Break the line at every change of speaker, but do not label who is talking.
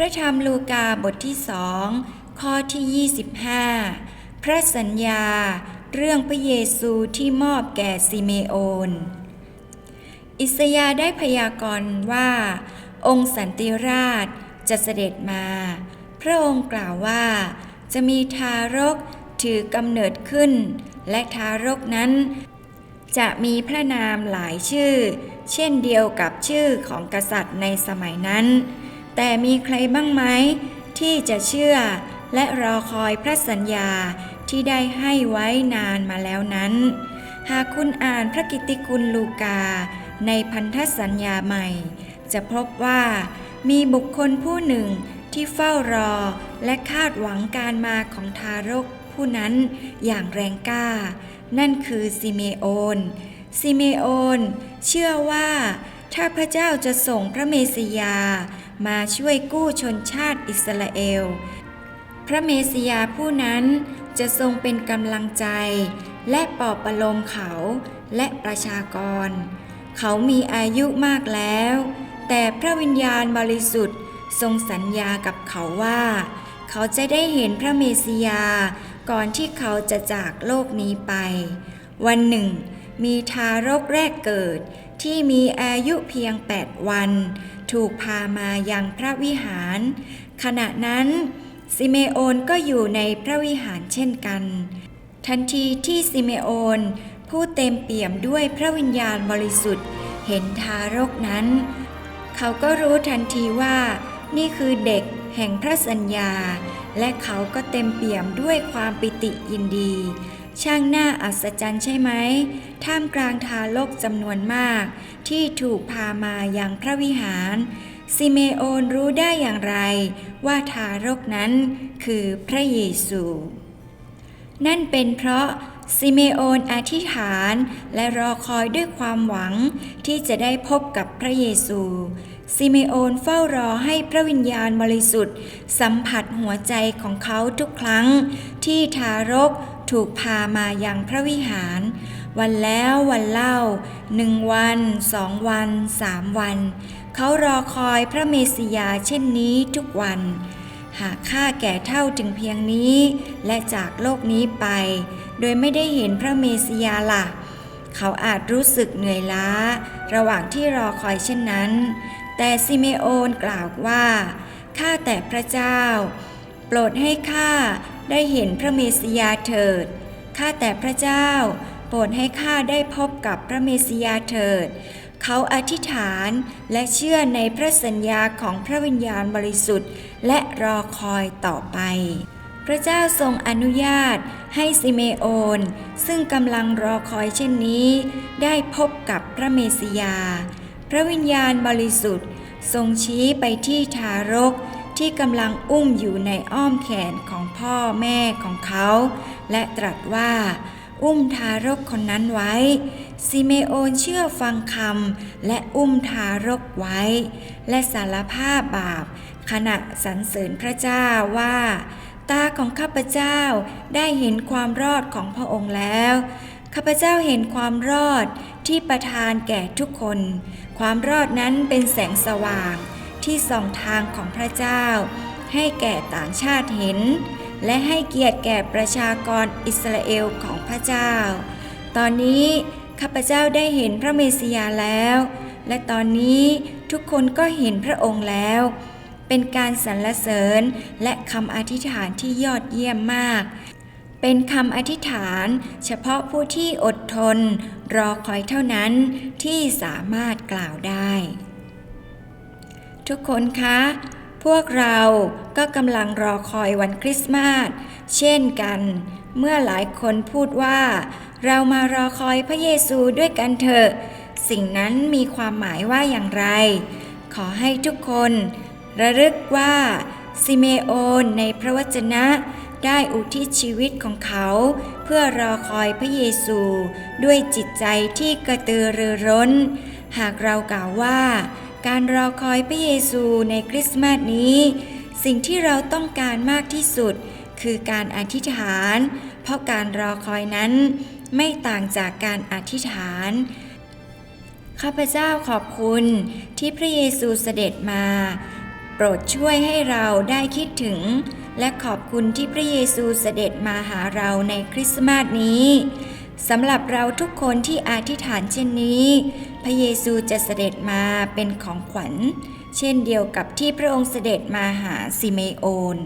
ระธรรมลูกาบทที่สองข้อที่ 25 พระสัญญา เรื่องพระเยซูที่มอบแก่ซิเมโอน อิสยาได้พยากรณ์ว่า องค์สันติราชจะเสด็จมา พระองค์กล่าวว่า จะมีทารกถือกำเนิดขึ้น และทารกนั้น จะมีพระนามหลายชื่อ เช่นเดียวกับชื่อของกษัตริย์ในสมัยนั้น แต่มีใครบ้างไหมที่จะเชื่อและรอคอยพระสัญญาที่ได้ให้ไว้นานมาแล้วนั้น หากคุณอ่านพระกิตติคุณลูกา ในพันธสัญญาใหม่ จะพบว่ามีบุคคลผู้หนึ่งที่เฝ้ารอและคาดหวังการมาของทารกผู้นั้นอย่างแรงกล้า นั่นคือซิเมโอน ซิเมโอน เชื่อว่าถ้าพระเจ้าจะส่งพระเมสยา มาช่วยกู้ชนชาติอิสราเอล พระเมสยาผู้นั้นจะทรงเป็นกำลังใจ และปลอบประโลมเขาและประชากร เขามีอายุมากแล้ว แต่พระวิญญาณบริสุทธิ์ทรงสัญญากับเขาว่า เขาจะได้เห็นพระเมสยาก่อนที่เขาจะจากโลกนี้ไป วันหนึ่ง มีทารกแรกเกิด ที่มีอายุเพียง 8 วัน ถูกพามายังพระวิหาร ขณะนั้นซิเมโอนก็อยู่ในพระวิหารเช่นกัน ทันทีที่ซิเมโอนผู้เต็มเปี่ยมด้วยพระวิญญาณบริสุทธิ์ เห็นทารกนั้น เขาก็รู้ทันทีว่า นี่คือเด็กแห่งพระสัญญา และเขาก็เต็มเปี่ยมด้วยความปิติยินดี ช่างน่าอัศจรรย์ใช่ไหม ท่ามกลางทารกจำนวนมาก ที่ถูกพามายังพระวิหาร ซิเมโอนรู้ได้อย่างไร ว่าทารกนั้นคือพระเยซู นั่นเป็นเพราะซิเมโอนอธิษฐานและรอคอยด้วยความหวังที่จะได้พบกับพระเยซูซิเมโอนเฝ้ารอให้พระวิญญาณบริสุทธิ์ สัมผัสหัวใจของเขาทุกครั้ง ที่ทารก ถูกพามายังพระวิหาร วันแล้ววันเล่าหนึ่งวันสองวันสามวัน เขารอคอยพระเมสยาเช่นนี้ทุกวัน หากข้าแก่เท่าถึงเพียงนี้ และจากโลกนี้ไป โดยไม่ได้เห็นพระเมสยาล่ะ เขาอาจรู้สึกเหนื่อยล้า ระหว่างที่รอคอยเช่นนั้น แต่ซิเมโอนกล่าวว่าข้าแต่พระเจ้า โปรดให้ข้าได้เห็นพระเมสยาเถิด ข้าแต่พระเจ้า โปรดให้ข้าได้พบกับพระเมสยาเถิด เขาอธิษฐานและเชื่อในพระสัญญาของพระวิญญาณบริสุทธิ์ และรอคอยต่อไป พระเจ้าทรงอนุญาตให้ซิเมโอน ซึ่งกำลังรอคอยเช่นนี้ ได้พบกับพระเมสยา พระวิญญาณบริสุทธิ์ ทรงชี้ไปที่ทารก ที่กำลังอุ้มอยู่ในอ้อมแขนของพ่อแม่ของเขา และตรัสว่า อุ้มทารกคนนั้นไว้ ซิเมโอนเชื่อฟังคำและอุ้มทารกไว้ และสารภาพบาป ขณะสรรเสริญพระเจ้าว่า ตาของข้าพเจ้าได้เห็นความรอดของพระองค์แล้วข้าพเจ้าเห็นความรอดที่ประทานแก่ทุกคน ความรอดนั้นเป็นแสงสว่าง ที่ส่องทางของพระเจ้า ให้แก่ต่างชาติเห็น และให้เกียรติแก่ประชากรอิสราเอลของพระเจ้า ตอนนี้ข้าพเจ้าได้เห็นพระเมสสิยาแล้ว และตอนนี้ทุกคนก็เห็นพระองค์แล้ว เป็นการสรรเสริญและคำอธิษฐานที่ยอดเยี่ยมมาก เป็นคำอธิษฐานเฉพาะผู้ที่อดทน รอคอยเท่านั้นที่สามารถกล่าวได้ ทุกคนคะ พวกเราก็กำลังรอคอยวันคริสต์มาส เช่นกัน เมื่อหลายคนพูดว่า เรามารอคอยพระเยซูด้วยกันเถอะ สิ่งนั้นมีความหมายว่าอย่างไร ขอให้ทุกคน ระลึกว่าซิเมโอนในพระวจนะได้อุทิศชีวิตของเขา เพื่อรอคอยพระเยซู ด้วยจิตใจที่กระตือรือร้น หากเรากล่าวว่า การรอคอยพระเยซูในคริสต์มาสนี้ สิ่งที่เราต้องการมากที่สุด คือการอธิษฐาน เพราะการรอคอยนั้นไม่ต่างจากการอธิษฐาน ข้าพเจ้าขอบคุณที่พระเยซูเสด็จมา โปรดช่วยให้เราได้คิดถึง และขอบคุณที่พระเยซูเสด็จมาหาเราในคริสต์มาสนี้ สำหรับเราทุกคนที่อธิษฐานเช่นนี้ พระเยซูจะเสด็จมาเป็นของขวัญ เช่นเดียวกับที่พระองค์เสด็จมาหาซิเมโอน